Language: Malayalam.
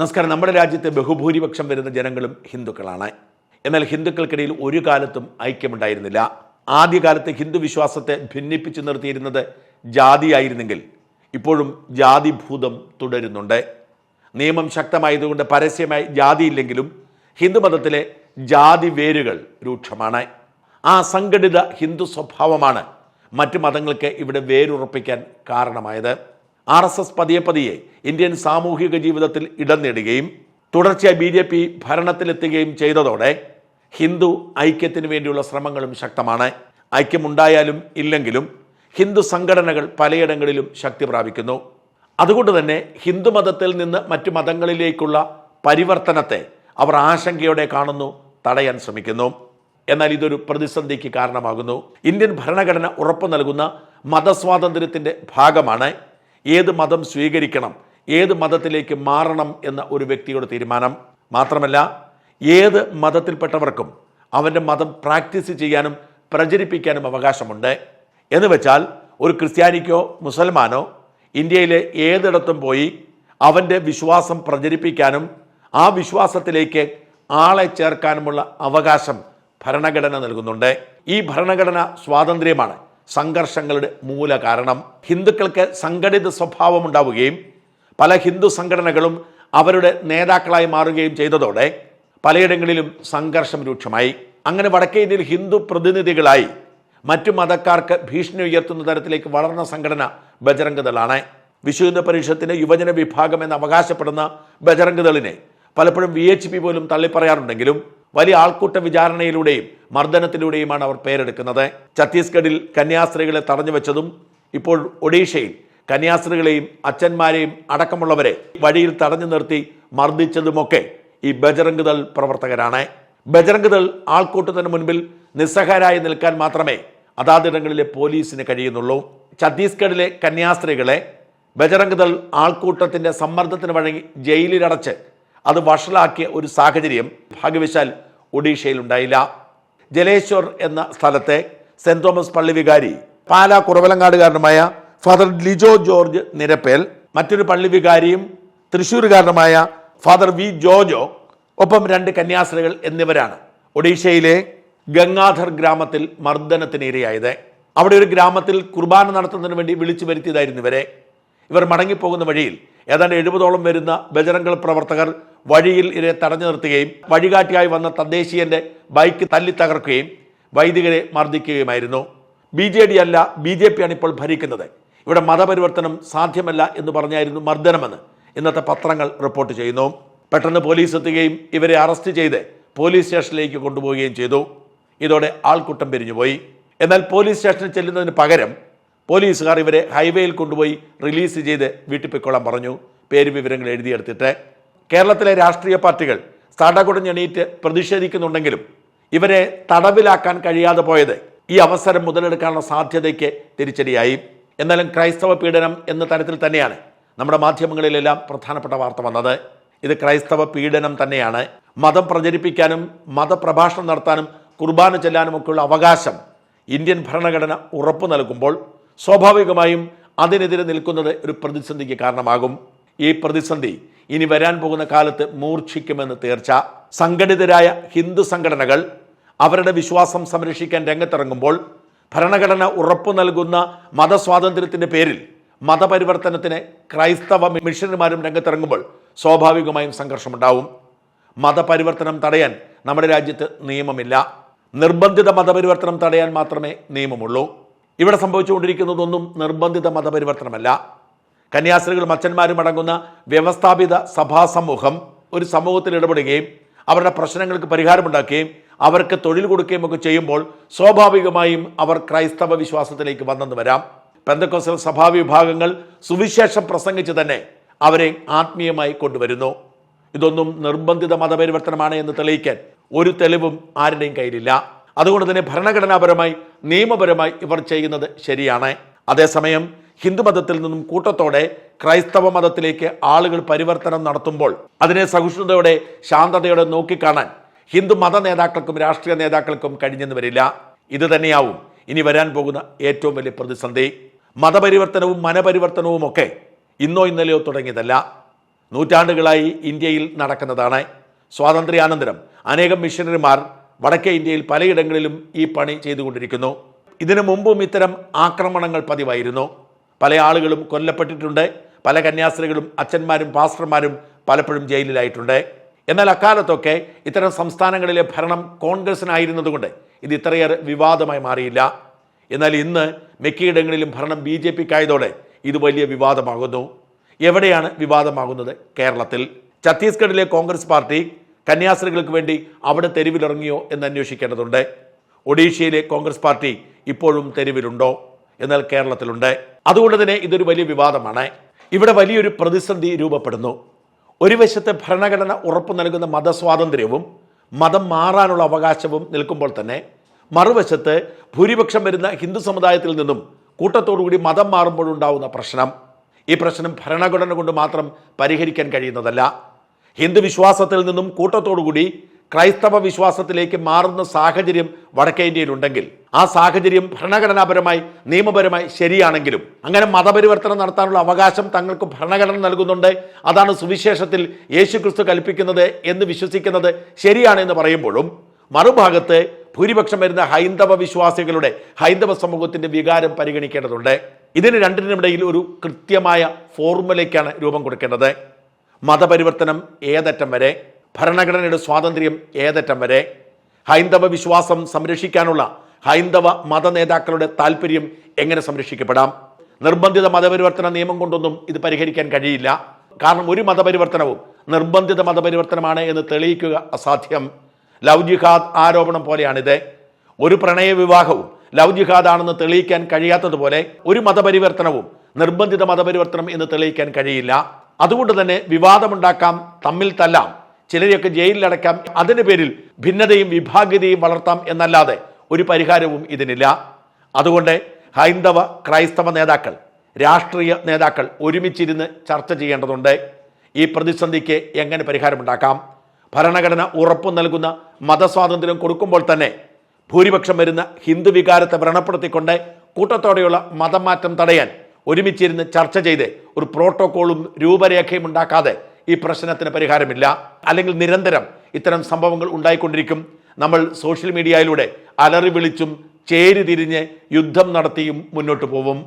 നമസ്കാരം. നമ്മുടെ രാജ്യത്തെ ബഹുഭൂരിപക്ഷം വരുന്ന ജനങ്ങളും ഹിന്ദുക്കളാണ്. എന്നാൽ ഹിന്ദുക്കൾക്കിടയിൽ ഒരു കാലത്തും ഐക്യമുണ്ടായിരുന്നില്ല. ആദ്യകാലത്ത് ഹിന്ദു വിശ്വാസത്തെ ഭിന്നിപ്പിച്ചു നിർത്തിയിരുന്നത് ജാതിയായിരുന്നെങ്കിൽ ഇപ്പോഴും ജാതിഭൂതം തുടരുന്നുണ്ട്. നിയമം ശക്തമായതുകൊണ്ട് പരസ്യമായി ജാതിയില്ലെങ്കിലും ഹിന്ദുമതത്തിലെ ജാതി വേരുകൾ രൂക്ഷമാണ്. ആ സംഘടിത ഹിന്ദു സ്വഭാവമാണ് മറ്റു മതങ്ങൾക്ക് ഇവിടെ വേരുറപ്പിക്കാൻ കാരണമായത്. ആർ എസ് എസ് പതിയെ പതിയെ ഇന്ത്യൻ സാമൂഹിക ജീവിതത്തിൽ ഇടം നേടുകയും തുടർച്ചയായി ബി ജെ പി ഭരണത്തിലെത്തുകയും ചെയ്തതോടെ ഹിന്ദു ഐക്യത്തിന് വേണ്ടിയുള്ള ശ്രമങ്ങളും ശക്തമാണ്. ഐക്യമുണ്ടായാലും ഇല്ലെങ്കിലും ഹിന്ദു സംഘടനകൾ പലയിടങ്ങളിലും ശക്തി പ്രാപിക്കുന്നു. അതുകൊണ്ട് തന്നെ ഹിന്ദു മതത്തിൽ നിന്ന് മറ്റു മതങ്ങളിലേക്കുള്ള പരിവർത്തനത്തെ അവർ ആശങ്കയോടെ കാണുന്നു തടയാൻ ശ്രമിക്കുന്നു. എന്നാൽ ഇതൊരു പ്രതിസന്ധിക്ക് കാരണമാകുന്നു. ഇന്ത്യൻ ഭരണഘടന ഉറപ്പു നൽകുന്ന മതസ്വാതന്ത്ര്യത്തിന്റെ ഭാഗമാണ് ഏത് മതം സ്വീകരിക്കണം ഏത് മതത്തിലേക്ക് മാറണം എന്ന ഒരു വ്യക്തിയുടെ തീരുമാനം. മാത്രമല്ല ഏത് മതത്തിൽപ്പെട്ടവർക്കും അവന്റെ മതം പ്രാക്ടീസ് ചെയ്യാനും പ്രചരിപ്പിക്കാനും അവകാശമുണ്ട്. എന്ന് വെച്ചാൽ ഒരു ക്രിസ്ത്യാനിക്കോ മുസൽമാനോ ഇന്ത്യയിലെ ഏതിടത്തും പോയി അവന്റെ വിശ്വാസം പ്രചരിപ്പിക്കാനും ആ വിശ്വാസത്തിലേക്ക് ആളെ ചേർക്കാനുമുള്ള അവകാശം ഭരണഘടന നൽകുന്നുണ്ട്. ഈ ഭരണഘടന സ്വാതന്ത്ര്യമാണ്. സംഘർഷങ്ങളുടെ മൂല കാരണം ഹിന്ദുക്കൾക്ക് സംഘടിത സ്വഭാവം ഉണ്ടാവുകയും പല ഹിന്ദു സംഘടനകളും അവരുടെ നേതാക്കളായി മാറുകയും ചെയ്തതോടെ പലയിടങ്ങളിലും സംഘർഷം രൂക്ഷമായി. അങ്ങനെ വടക്കേ ഇന്ത്യയിൽ ഹിന്ദു പ്രതിനിധികളായി മറ്റു മതക്കാർക്ക് ഭീഷണി ഉയർത്തുന്ന തരത്തിലേക്ക് വളർന്ന സംഘടന ബജറംഗ് ദളാണ്. വിശ്വഹിന്ദു പരിഷത്തിന്റെ യുവജന വിഭാഗം എന്ന് അവകാശപ്പെടുന്ന ബജറംഗ് ദളിനെ പലപ്പോഴും വി എച്ച് പി പോലും തള്ളിപ്പറയാറുണ്ടെങ്കിലും വലിയ ആൾക്കൂട്ട വിചാരണയിലൂടെയും മർദ്ദനത്തിലൂടെയുമാണ് അവർ പേരെടുക്കുന്നത്. ഛത്തീസ്ഗഡിൽ കന്യാസ്ത്രീകളെ തടഞ്ഞു വെച്ചതും ഇപ്പോൾ ഒഡീഷയിൽ കന്യാസ്ത്രീകളെയും അച്ഛന്മാരെയും അടക്കമുള്ളവരെ വഴിയിൽ തടഞ്ഞു നിർത്തി മർദ്ദിച്ചതുമൊക്കെ ഈ ബജറംഗ് ദൾ പ്രവർത്തകരാണ്. ബജറംഗ് ദൾ ആൾക്കൂട്ടത്തിന് മുൻപിൽ നിസ്സഹാരായി നിൽക്കാൻ മാത്രമേ അതാതിടങ്ങളിലെ പോലീസിന് കഴിയുന്നുള്ളൂ. ഛത്തീസ്ഗഡിലെ കന്യാസ്ത്രീകളെ ബജറംഗ് ദൾ ആൾക്കൂട്ടത്തിന്റെ സമ്മർദ്ദത്തിന് വഴങ്ങി ജയിലിലടച്ച് അത് വഷളാക്കിയ ഒരു സാഹചര്യം ഭാഗ്യവശാൽ ഒഡീഷയിൽ ഉണ്ടായില്ല ജലേശ്വർ എന്ന സ്ഥലത്തെ സെന്റ് തോമസ് പള്ളി വികാരി പാലാ കുറവലങ്ങാടുകാരനുമായ ഫാദർ ലിജോ ജോർജ് നിരപ്പേൽ മറ്റൊരു പള്ളി വികാരിയും തൃശ്ശൂരുകാരനുമായ ഫാദർ വി ജോജോ ഒപ്പം രണ്ട് കന്യാസ്ത്രീകൾ എന്നിവരാണ് ഒഡീഷയിലെ ഗംഗാധർ ഗ്രാമത്തിൽ മർദ്ദനത്തിന് ഇരയായത് അവിടെ ഒരു ഗ്രാമത്തിൽ കുർബാന നടത്തുന്നതിന് വേണ്ടി വിളിച്ചു വരുത്തിയതായിരുന്നു ഇവരെ. ഇവർ മടങ്ങിപ്പോകുന്ന വഴിയിൽ ഏതാണ്ട് എഴുപതോളം വരുന്ന ബജറംഗൾ പ്രവർത്തകർ വഴിയിൽ ഇരെ തടഞ്ഞു നിർത്തുകയും വഴികാട്ടിയായി വന്ന തദ്ദേശീയന്റെ ബൈക്ക് തല്ലി തകർക്കുകയും വൈദികരെ മർദ്ദിക്കുകയുമായിരുന്നു. ബി ജെ ഡി അല്ല ബി ജെ പി ആണ് ഇപ്പോൾ ഭരിക്കുന്നത്. ഇവിടെ മതപരിവർത്തനം സാധ്യമല്ല എന്ന് പറഞ്ഞായിരുന്നു മർദ്ദനമെന്ന് ഇന്നത്തെ പത്രങ്ങൾ റിപ്പോർട്ട് ചെയ്യുന്നു. പെട്ടെന്ന് പോലീസ് എത്തുകയും ഇവരെ അറസ്റ്റ് ചെയ്ത് പോലീസ് സ്റ്റേഷനിലേക്ക് കൊണ്ടുപോവുകയും ചെയ്തു. ഇതോടെ ആൾക്കൂട്ടം പിരിഞ്ഞുപോയി. എന്നാൽ പോലീസ് സ്റ്റേഷനിൽ ചെല്ലുന്നതിന് പകരം പോലീസുകാർ ഇവരെ ഹൈവേയിൽ കൊണ്ടുപോയി റിലീസ് ചെയ്ത് വീട്ടിൽ പൊയ്ക്കോളാൻ പറഞ്ഞു. പേര് വിവരങ്ങൾ എഴുതിയെടുത്തിട്ട് കേരളത്തിലെ രാഷ്ട്രീയ പാർട്ടികൾ തടകുടഞ്ഞെണീറ്റ് പ്രതിഷേധിക്കുന്നുണ്ടെങ്കിലും ഇവരെ തടവിലാക്കാൻ കഴിയാതെ പോയത് ഈ അവസരം മുതലെടുക്കാനുള്ള സാധ്യതയ്ക്ക് തിരിച്ചടിയായി. എന്നാലും ക്രൈസ്തവ പീഡനം എന്ന തരത്തിൽ തന്നെയാണ് നമ്മുടെ മാധ്യമങ്ങളിലെല്ലാം പ്രധാനപ്പെട്ട വാർത്ത വന്നത്. ഇത് ക്രൈസ്തവ പീഡനം തന്നെയാണ്. മതം പ്രചരിപ്പിക്കാനും മതപ്രഭാഷണം നടത്താനും കുർബാന ചെല്ലാനുമൊക്കെയുള്ള അവകാശം ഇന്ത്യൻ ഭരണഘടന ഉറപ്പു നൽകുമ്പോൾ സ്വാഭാവികമായും അതിനെതിരെ നിൽക്കുന്നത് ഒരു പ്രതിസന്ധിക്ക് കാരണമാകും. ഈ പ്രതിസന്ധി ഇനി വരാൻ പോകുന്ന കാലത്ത് മൂർച്ഛിക്കുമെന്ന് തീർച്ച. സംഘടിതരായ ഹിന്ദു സംഘടനകൾ അവരുടെ വിശ്വാസം സംരക്ഷിക്കാൻ രംഗത്തിറങ്ങുമ്പോൾ ഭരണഘടന ഉറപ്പു നൽകുന്ന മതസ്വാതന്ത്ര്യത്തിന്റെ പേരിൽ മതപരിവർത്തനത്തിന് ക്രൈസ്തവ മിഷനറിമാരും രംഗത്തിറങ്ങുമ്പോൾ സ്വാഭാവികമായും സംഘർഷമുണ്ടാവും. മതപരിവർത്തനം തടയാൻ നമ്മുടെ രാജ്യത്ത് നിയമമില്ല. നിർബന്ധിത മതപരിവർത്തനം തടയാൻ മാത്രമേ നിയമമുള്ളൂ. ഇവിടെ സംഭവിച്ചുകൊണ്ടിരിക്കുന്നതൊന്നും നിർബന്ധിത മതപരിവർത്തനമല്ല. കന്യാസ്ത്രീകളും അച്ഛന്മാരും അടങ്ങുന്ന വ്യവസ്ഥാപിത സഭാസമൂഹം ഒരു സമൂഹത്തിൽ ഇടപെടുകയും അവരുടെ പ്രശ്നങ്ങൾക്ക് പരിഹാരമുണ്ടാക്കുകയും അവർക്ക് തൊഴിൽ കൊടുക്കുകയും ഒക്കെ ചെയ്യുമ്പോൾ സ്വാഭാവികമായും അവർ ക്രൈസ്തവ വിശ്വാസത്തിലേക്ക് വന്നെന്ന് വരാം. പെന്തക്കോസൽ സഭാവിഭാഗങ്ങൾ സുവിശേഷം പ്രസംഗിച്ച് തന്നെ അവരെ ആത്മീയമായി കൊണ്ടുവരുന്നു. ഇതൊന്നും നിർബന്ധിത മതപരിവർത്തനമാണ് എന്ന് തെളിയിക്കാൻ ഒരു തെളിവും ആരുടെയും കയ്യിലില്ല. അതുകൊണ്ട് തന്നെ ഭരണഘടനാപരമായി നിയമപരമായി ഇവർ ചെയ്യുന്നത് ശരിയാണ്. അതേസമയം ഹിന്ദുമതത്തിൽ നിന്നും കൂട്ടത്തോടെ ക്രൈസ്തവ മതത്തിലേക്ക് ആളുകൾ പരിവർത്തനം നടത്തുമ്പോൾ അതിനെ സഹിഷ്ണുതയോടെ ശാന്തതയോടെ നോക്കിക്കാണാൻ ഹിന്ദു മത നേതാക്കൾക്കും രാഷ്ട്രീയ നേതാക്കൾക്കും കഴിഞ്ഞെന്ന് വരില്ല. ഇത് തന്നെയാവും ഇനി വരാൻ പോകുന്ന ഏറ്റവും വലിയ പ്രതിസന്ധി. മതപരിവർത്തനവും മനപരിവർത്തനവും ഒക്കെ ഇന്നോ ഇന്നലെയോ തുടങ്ങിയതല്ല. നൂറ്റാണ്ടുകളായി ഇന്ത്യയിൽ നടക്കുന്നതാണ്. സ്വാതന്ത്ര്യാനന്തരം അനേകം മിഷനറിമാർ വടക്കേ ഇന്ത്യയിൽ പലയിടങ്ങളിലും ഈ പണി ചെയ്തുകൊണ്ടിരിക്കുന്നു. ഇതിനു മുമ്പും ഇത്തരം ആക്രമണങ്ങൾ പതിവായിരുന്നു. പല ആളുകളും കൊല്ലപ്പെട്ടിട്ടുണ്ട് പല കന്യാസ്ത്രീകളും അച്ഛന്മാരും പാസ്റ്റർമാരും പലപ്പോഴും ജയിലിലായിട്ടുണ്ട്. എന്നാൽ അക്കാലത്തൊക്കെ ഇത്തരം സംസ്ഥാനങ്ങളിലെ ഭരണം കോൺഗ്രസിനായിരുന്നതുകൊണ്ട് ഇത് ഇത്രയേറെ വിവാദമായി മാറിയില്ല. എന്നാൽ ഇന്ന് മിക്കയിടങ്ങളിലും ഭരണം ബി ജെ പിക്കായതോടെ ഇത് വലിയ വിവാദമാകുന്നു. എവിടെയാണ് വിവാദമാകുന്നത്? കേരളത്തിൽ. ഛത്തീസ്ഗഡിലെ കോൺഗ്രസ് പാർട്ടി കന്യാസ്ത്രീകൾക്ക് വേണ്ടി അവിടെ തെരുവിലിറങ്ങിയോ എന്ന് അന്വേഷിക്കേണ്ടതുണ്ട്. ഒഡീഷയിലെ കോൺഗ്രസ് പാർട്ടി ഇപ്പോഴും തെരുവിലുണ്ടോ? എന്നാൽ കേരളത്തിലുണ്ട്. അതുകൊണ്ട് തന്നെ ഇതൊരു വലിയ വിവാദമാണ്. ഇവിടെ വലിയൊരു പ്രതിസന്ധി രൂപപ്പെടുന്നു. ഒരു വശത്തെ ഭരണഘടന ഉറപ്പു നൽകുന്ന മതസ്വാതന്ത്ര്യവും മതം മാറാനുള്ള അവകാശവും നിൽക്കുമ്പോൾ തന്നെ മറുവശത്ത് ഭൂരിപക്ഷം വരുന്ന ഹിന്ദു സമുദായത്തിൽ നിന്നും കൂട്ടത്തോടുകൂടി മതം മാറുമ്പോഴുണ്ടാവുന്ന പ്രശ്നം. ഈ പ്രശ്നം ഭരണഘടന കൊണ്ട് മാത്രം പരിഹരിക്കാൻ കഴിയുന്നതല്ല. ഹിന്ദു വിശ്വാസത്തിൽ നിന്നും കൂട്ടത്തോടുകൂടി ക്രൈസ്തവ വിശ്വാസത്തിലേക്ക് മാറുന്ന സാഹചര്യം വടക്കേ ഇന്ത്യയിലുണ്ടെങ്കിൽ ആ സാഹചര്യം ഭരണഘടനാപരമായി നിയമപരമായി ശരിയാണെങ്കിലും അങ്ങനെ മതപരിവർത്തനം നടത്താനുള്ള അവകാശം തങ്ങൾക്ക് ഭരണഘടന നൽകുന്നുണ്ട്. അതാണ് സുവിശേഷത്തിൽ യേശുക്രിസ്തു കൽപ്പിക്കുന്നത് എന്ന് വിശ്വസിക്കുന്നത് ശരിയാണെന്ന് പറയുമ്പോഴും മറുഭാഗത്ത് ഭൂരിപക്ഷം വരുന്ന ഹൈന്ദവ വിശ്വാസികളുടെ ഹൈന്ദവ സമൂഹത്തിന്റെ വികാരം പരിഗണിക്കേണ്ടതുണ്ട്. ഇതിന് രണ്ടിനുമിടയിൽ ഒരു കൃത്യമായ ഫോർമുലയ്ക്കാണ് രൂപം കൊടുക്കേണ്ടത്. മതപരിവർത്തനം ഏതറ്റം വരെ ഭരണഘടനയുടെ സ്വാതന്ത്ര്യം ഏതറ്റം വരെ? ഹൈന്ദവ വിശ്വാസം സംരക്ഷിക്കാനുള്ള ഹൈന്ദവ മത നേതാക്കളുടെ താല്പര്യം എങ്ങനെ സംരക്ഷിക്കപ്പെടാം? നിർബന്ധിത മതപരിവർത്തന നിയമം കൊണ്ടൊന്നും ഇത് പരിഹരിക്കാൻ കഴിയില്ല. കാരണം ഒരു മതപരിവർത്തനവും നിർബന്ധിത മതപരിവർത്തനമാണ് എന്ന് തെളിയിക്കുക അസാധ്യം. ലവ് ജിഹാദ് ആരോപണം പോലെയാണിത്. ഒരു പ്രണയ വിവാഹവും ലവ് ജിഹാദ് ആണെന്ന് തെളിയിക്കാൻ കഴിയാത്തതുപോലെ ഒരു മതപരിവർത്തനവും നിർബന്ധിത മതപരിവർത്തനം എന്ന് തെളിയിക്കാൻ കഴിയില്ല. അതുകൊണ്ട് തന്നെ വിവാദമുണ്ടാക്കാം തമ്മിൽ തല്ലാം. ചിലരെയൊക്കെ ജയിലിലടക്കാം അതിന് പേരിൽ ഭിന്നതയും വിഭാഗ്യതയും വളർത്താം എന്നല്ലാതെ ഒരു പരിഹാരവും ഇതിനില്ല. അതുകൊണ്ട് ഹൈന്ദവ ക്രൈസ്തവ നേതാക്കൾ രാഷ്ട്രീയ നേതാക്കൾ ഒരുമിച്ചിരുന്ന് ചർച്ച ചെയ്യേണ്ടതുണ്ട്. ഈ പ്രതിസന്ധിക്ക് എങ്ങനെ പരിഹാരമുണ്ടാക്കാം? ഭരണഘടന ഉറപ്പു നൽകുന്ന മതസ്വാതന്ത്ര്യം കൊടുക്കുമ്പോൾ തന്നെ ഭൂരിപക്ഷം വരുന്ന ഹിന്ദു വികാരത്തെ വ്രണപ്പെടുത്തിക്കൊണ്ട് കൂട്ടത്തോടെയുള്ള മതമാറ്റം തടയാൻ ഒരുമിച്ചിരുന്ന് ചർച്ച ചെയ്ത് ഒരു പ്രോട്ടോക്കോളും രൂപരേഖയും ഉണ്ടാക്കാതെ ഈ പ്രശ്നത്തിന് പരിഹാരമില്ല. അല്ലെങ്കിൽ നിരന്തരം ഇത്തരം സംഭവങ്ങൾ ഉണ്ടായിക്കൊണ്ടിരിക്കും. നമ്മൾ സോഷ്യൽ മീഡിയയിലൂടെ അലറി വിളിച്ചും ചേരി തിരിഞ്ഞ് യുദ്ധം നടത്തിയും മുന്നോട്ട് പോവും